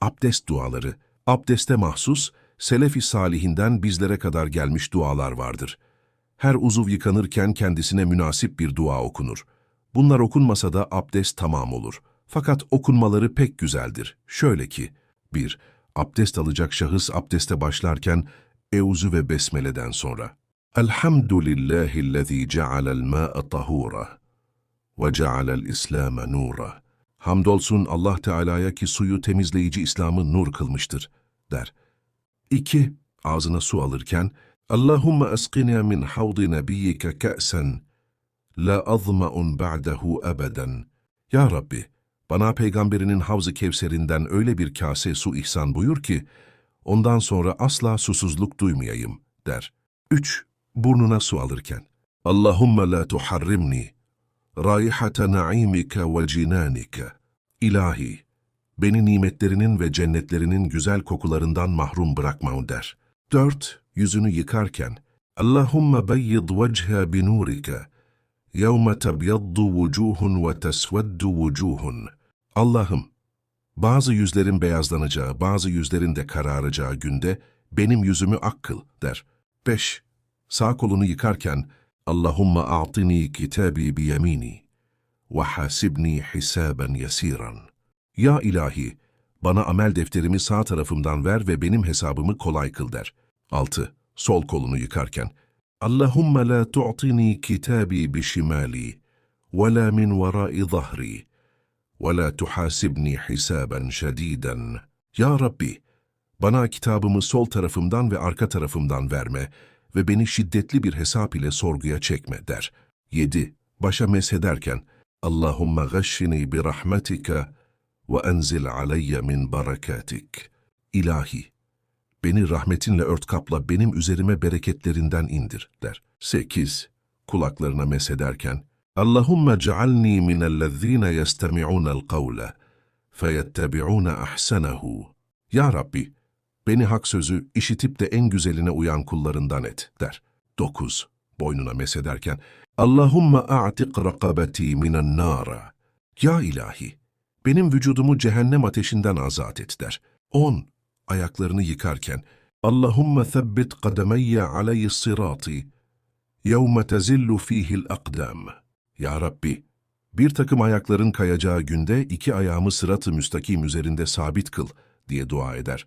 Abdest duaları. Abdeste mahsus, Selefi Salihinden bizlere kadar gelmiş dualar vardır. Her uzuv yıkanırken kendisine münasip bir dua okunur. Bunlar okunmasa da abdest tamam olur. Fakat okunmaları pek güzeldir. Şöyle ki, 1. Abdest alacak şahıs abdeste başlarken Euzu ve Besmele'den sonra. Elhamdülillahillezî cealel mâ'e tahûra ve cealel İslâme nûra. Hamdolsun Allah Teala'ya ki suyu temizleyici İslam'ı nur kılmıştır, der. 2. Ağzına su alırken, Allahümme esqina min havdi nebiyyike ke'sen, la azma'un ba'dehu ebeden. Ya Rabbi, bana peygamberinin havz-ı kevserinden öyle bir kase su ihsan buyur ki, ondan sonra asla susuzluk duymayayım, der. 3. Burnuna su alırken, Allahümme la tuharrimni, raihate naimike ve cinanike. İlahi, beni nimetlerinin ve cennetlerinin güzel kokularından mahrum bırakma der. 4. Yüzünü yıkarken, Allahümme beyyid vechha binurike, yevme tebyaddu vucuhun ve tesveddu vucuhun. Allah'ım, bazı yüzlerin beyazlanacağı, bazı yüzlerin de kararacağı günde benim yüzümü ak der. 5. Sağ kolunu yıkarken, Allahümme a'tini kitabi biyemini ve hasibni hisaben yesiran. Ya ilahi, bana amel defterimi sağ tarafımdan ver ve benim hesabımı kolay kıl der. 6. Sol kolunu yıkarken, Allahümme la tu'tini kitabi bişimali ve la min verai zahri ve la tuhasibni hisaben şediden. Ya Rabbi, bana kitabımı sol tarafımdan ve arka tarafımdan verme ve beni şiddetli bir hesap ile sorguya çekme der. 7. Başa meshederken, Bi rahmetike ve enzil aleyye min barakatik. İlahi, beni rahmetinle ört kapla, benim üzerime bereketlerinden indir, der. 8. Kulaklarına mesederken, Allahümme cealni minellezine yestemi'unel kavle, feyettebi'une ahsenehu. Ya Rabbi, beni hak sözü işitip de en güzeline uyan kullarından et, der. 9. Boynuna mesederken, Allahümme a'tik rakabeti minen nara. Ya ilahi, benim vücudumu cehennem ateşinden azat et der. 10. Ayaklarını yıkarken, Allahümme thebbit kademeyye aleyhi sirati, yevme tezillu fihil akdam. Ya Rabbi, bir takım ayakların kayacağı günde iki ayağımı sırat-ı müstakim üzerinde sabit kıl diye dua eder.